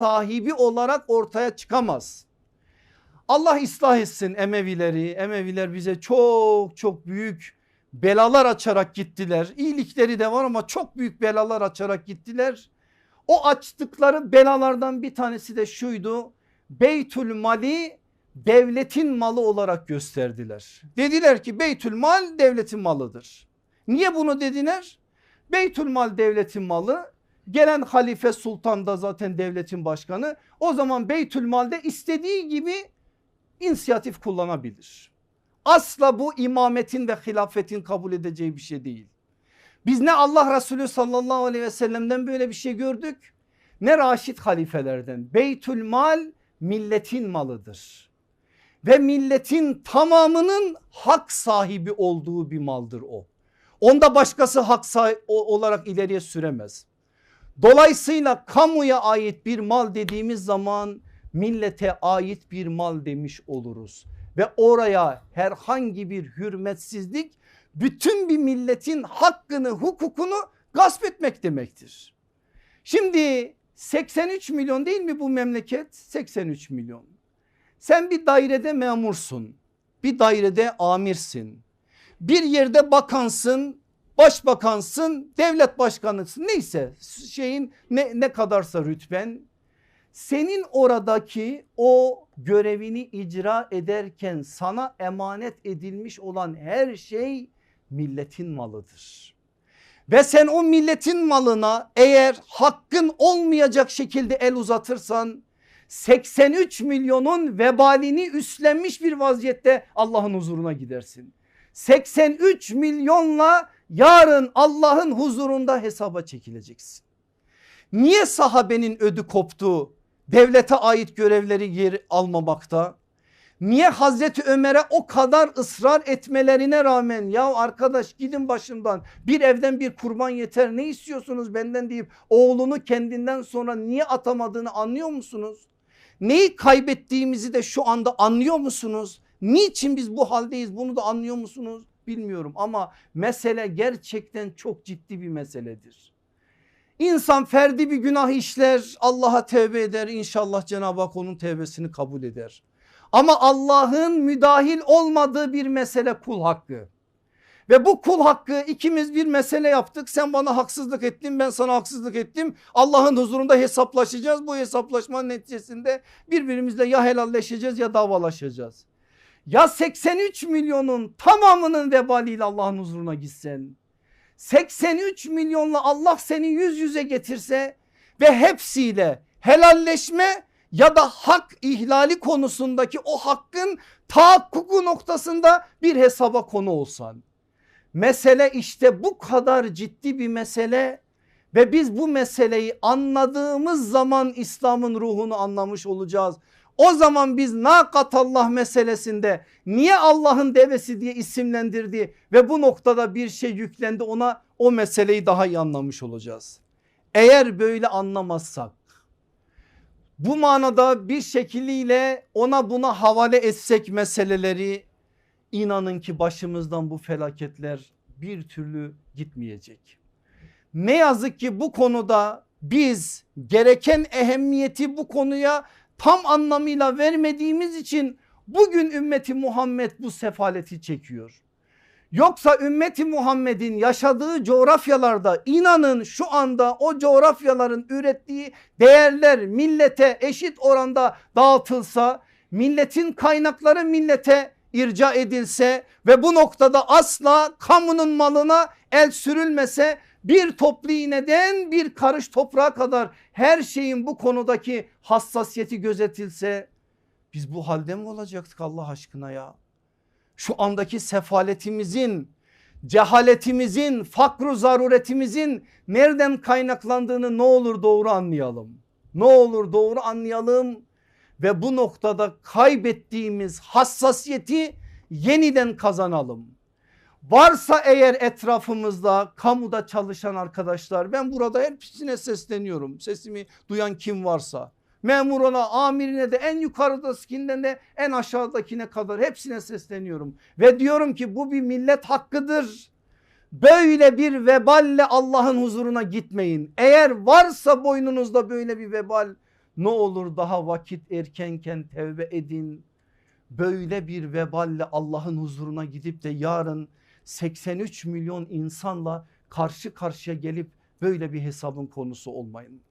sahibi olarak ortaya çıkamaz. Allah ıslah etsin Emevileri. Emeviler bize çok çok büyük belalar açarak gittiler. İyilikleri de var ama çok büyük belalar açarak gittiler. O açtıkları belalardan bir tanesi de şuydu. Beytül Mali devletin malı olarak gösterdiler. Dediler ki Beytül Mal devletin malıdır. Niye bunu dediler? Beytül Mal devletin malı. Gelen halife sultan da zaten devletin başkanı. O zaman Beytül Mal'de istediği gibi inisiyatif kullanabilir. Asla bu imametin ve hilafetin kabul edeceği bir şey değil. Biz ne Allah Resulü sallallahu aleyhi ve sellem'den böyle bir şey gördük ne Raşid halifelerden. Beytül Mal milletin malıdır. Ve milletin tamamının hak sahibi olduğu bir maldır o. Onda başkası hak olarak ileriye süremez. Dolayısıyla kamuya ait bir mal dediğimiz zaman millete ait bir mal demiş oluruz. Ve oraya herhangi bir hürmetsizlik bütün bir milletin hakkını hukukunu gasp etmek demektir. Şimdi 83 milyon değil mi bu memleket? 83 milyon. Sen bir dairede memursun. Bir dairede amirsin. Bir yerde bakansın, başbakansın, devlet başkanısın. Neyse şeyin ne, ne kadarsa rütben. Senin oradaki o görevini icra ederken sana emanet edilmiş olan her şey milletin malıdır. Ve sen o milletin malına eğer hakkın olmayacak şekilde el uzatırsan 83 milyonun vebalini üstlenmiş bir vaziyette Allah'ın huzuruna gidersin. 83 milyonla yarın Allah'ın huzurunda hesaba çekileceksin. Niye sahabenin ödü koptu? Devlete ait görevleri yer almamakta. Niye Hazreti Ömer'e o kadar ısrar etmelerine rağmen ya arkadaş gidin başımdan bir evden bir kurban yeter ne istiyorsunuz benden deyip oğlunu kendinden sonra niye atamadığını anlıyor musunuz? Neyi kaybettiğimizi de şu anda anlıyor musunuz? Niçin biz bu haldeyiz bunu da anlıyor musunuz? Bilmiyorum ama mesele gerçekten çok ciddi bir meseledir. İnsan ferdi bir günah işler Allah'a tevbe eder inşallah Cenab-ı Hak onun tevbesini kabul eder. Ama Allah'ın müdahil olmadığı bir mesele kul hakkı. Ve bu kul hakkı ikimiz bir mesele yaptık. Sen bana haksızlık ettin ben sana haksızlık ettim. Allah'ın huzurunda hesaplaşacağız. Bu hesaplaşmanın neticesinde birbirimizle ya helalleşeceğiz ya davalaşacağız. Ya 83 milyonun tamamının vebaliyle Allah'ın huzuruna gitsen. 83 milyonla Allah seni yüz yüze getirse ve hepsiyle helalleşme ya da hak ihlali konusundaki o hakkın tahakkuku noktasında bir hesaba konu olsan. Mesele işte bu kadar ciddi bir mesele ve biz bu meseleyi anladığımız zaman İslam'ın ruhunu anlamış olacağız. O zaman biz nakatallah meselesinde niye Allah'ın devesi diye isimlendirdi ve bu noktada bir şey yüklendi ona o meseleyi daha iyi anlamış olacağız. Eğer böyle anlamazsak bu manada bir şekliyle ona buna havale etsek meseleleri inanın ki başımızdan bu felaketler bir türlü gitmeyecek. Ne yazık ki bu konuda biz gereken ehemmiyeti bu konuya tam anlamıyla vermediğimiz için bugün ümmeti Muhammed bu sefaleti çekiyor. Yoksa ümmeti Muhammed'in yaşadığı coğrafyalarda inanın şu anda o coğrafyaların ürettiği değerler millete eşit oranda dağıtılsa milletin kaynakları millete irca edilse ve bu noktada asla kamunun malına el sürülmese bir toplu iğneden bir karış toprağa kadar her şeyin bu konudaki hassasiyeti gözetilse biz bu halde mi olacaktık Allah aşkına ya? Şu andaki sefaletimizin, cehaletimizin, fakru zaruretimizin nereden kaynaklandığını ne olur doğru anlayalım. Ne olur doğru anlayalım ve bu noktada kaybettiğimiz hassasiyeti yeniden kazanalım. Varsa eğer etrafımızda kamuda çalışan arkadaşlar ben burada hepsine sesleniyorum. Sesimi duyan kim varsa memuruna amirine de en yukarıdakinden de en aşağıdakine kadar hepsine sesleniyorum. Ve diyorum ki bu bir millet hakkıdır. Böyle bir veballe Allah'ın huzuruna gitmeyin. Eğer varsa boynunuzda böyle bir vebal Ne olur daha vakit erkenken tevbe edin. Böyle bir veballe Allah'ın huzuruna gidip de yarın 83 milyon insanla karşı karşıya gelip böyle bir hesabın konusu olmayın.